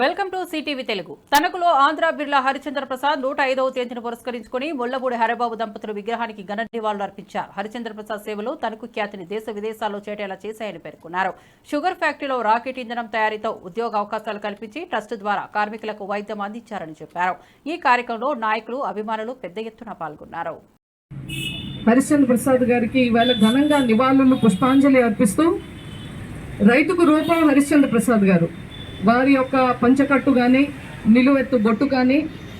Welcome to CTV Telugu. తణుకులో ఆంధ్ర బిర్లా హరిచంద్ర ప్రసాద్ నూట ఐదవ తేదీని పురస్కరించుకుని ముళ్ళపూడి హరిబాబు దంపతులు విగ్రహానికి ఘన నివాళులు అర్పించారు. హరిచంద్ర ప్రసాద్ సేవలు తనకు ఖ్యాతిని దేశ విదేశాల్లో చేటేలా చేశాయని పేర్కొన్నారు. షుగర్ ఫ్యాక్టరీలో రాకెట్ ఇంధనం తయారీతో ఉద్యోగ అవకాశాలు కల్పించి ట్రస్ట్ ద్వారా కార్మికులకు వైద్యం అందించారని చెప్పారు. ఈ కార్యక్రమంలో నాయకులు అభిమానులు పెద్ద ఎత్తున పాల్గొన్నారు. హరిశ్చంద్ర ప్రసాద్ గారికి ఇవాళ ఘనంగా నివాళులు పుష్పాంజలి అర్పిస్తూ రైతుకు రూపం హరిశ్చంద్ర ప్రసాద్ గారు. వారి యొక్క పంచకట్టు కానీ నిలువెత్తు బొట్టు కానీ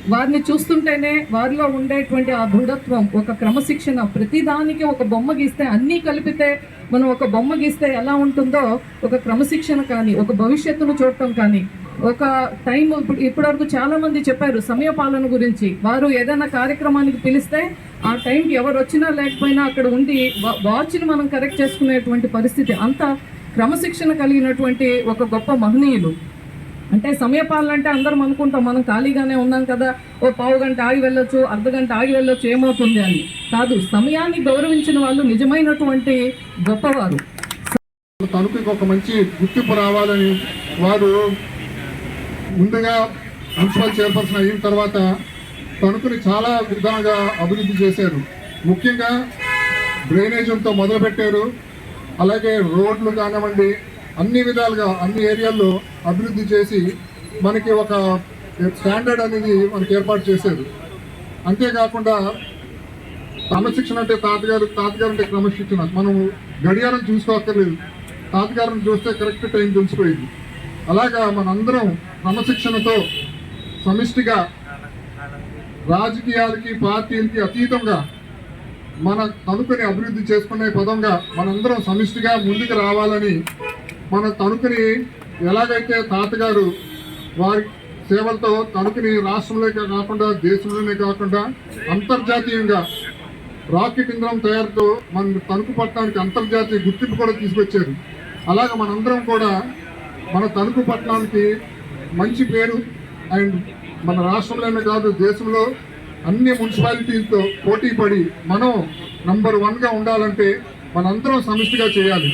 వారిని చూస్తుంటేనే వారిలో ఉండేటువంటి ఆ దృఢత్వం ఒక క్రమశిక్షణ ప్రతిదానికి ఒక బొమ్మ గీస్తే అన్నీ కలిపితే మనం ఒక బొమ్మ గీస్తే ఎలా ఉంటుందో ఒక క్రమశిక్షణ కానీ ఒక భవిష్యత్తును చూడటం కానీ ఒక టైం ఇప్పుడు ఇప్పటివరకు చాలామంది చెప్పారు చెప్పారు సమయపాలన గురించి. వారు ఏదైనా కార్యక్రమానికి పిలిస్తే ఆ టైంకి ఎవరు వచ్చినా లేకపోయినా అక్కడ ఉండి వా- వాచ్ని మనం కరెక్ట్ చేసుకునేటువంటి పరిస్థితి అంత క్రమశిక్షణ కలిగినటువంటి ఒక గొప్ప మహనీయులు. అంటే సమయపాలన అంటే అందరం అనుకుంటాం. మనం ఖాళీగానే ఉన్నాం కదా. ఓ పావు గంట ఆగి వెళ్ళొచ్చు అర్ధ గంట ఆగి వెళ్ళొచ్చు ఏమవుతుంది అని. కాదు సమయాన్ని గౌరవించిన వాళ్ళు నిజమైనటువంటి గొప్పవారు. తణుకుకి ఒక మంచి గుర్తింపు రావాలని వారు ముందుగా మున్సిపల్ చైర్పర్సన్ అయిన తర్వాత తణుకుని చాలా విధాలుగా అభివృద్ధి చేశారు. ముఖ్యంగా డ్రైనేజీలతో మొదలుపెట్టారు. అలాగే రోడ్లు కానివ్వండి అన్ని విధాలుగా అన్ని ఏరియాల్లో అభివృద్ధి చేసి మనకి ఒక స్టాండర్డ్ అనేది మనకి ఏర్పాటు చేశారు. అంతేకాకుండా క్రమశిక్షణ అంటే తాతగారు తాతగారు అంటే క్రమశిక్షణ. మనం గడియారం చూసుకోక్కర్లేదు. తాతగారిని చూస్తే కరెక్ట్ టైం తెలిసిపోయింది. అలాగా మనందరం క్రమశిక్షణతో సమిష్టిగా రాజకీయాలకి పార్టీలకి అతీతంగా మన తణుకుని అభివృద్ధి చేసుకునే పదంగా మనందరం సమిష్టిగా ముందుకు రావాలని మన తణుకుని ఎలాగైతే తాతగారు వారి సేవలతో తణుకుని రాష్ట్రంలోనే కాకుండా దేశంలోనే కాకుండా అంతర్జాతీయంగా రాకెట్ ఇంధనం తయారుతో మన తణుకు పట్టణానికి అంతర్జాతీయ గుర్తింపు కూడా తీసుకొచ్చారు. అలాగే మనందరం కూడా మన తణుకు పట్టణానికి మంచి పేరు అండ్ మన రాష్ట్రంలోనే కాదు దేశంలో అన్ని మున్సిపాలిటీలతో పోటీ పడి మనం నంబర్ వన్గా ఉండాలంటే మనందరం సమిష్టిగా చేయాలి.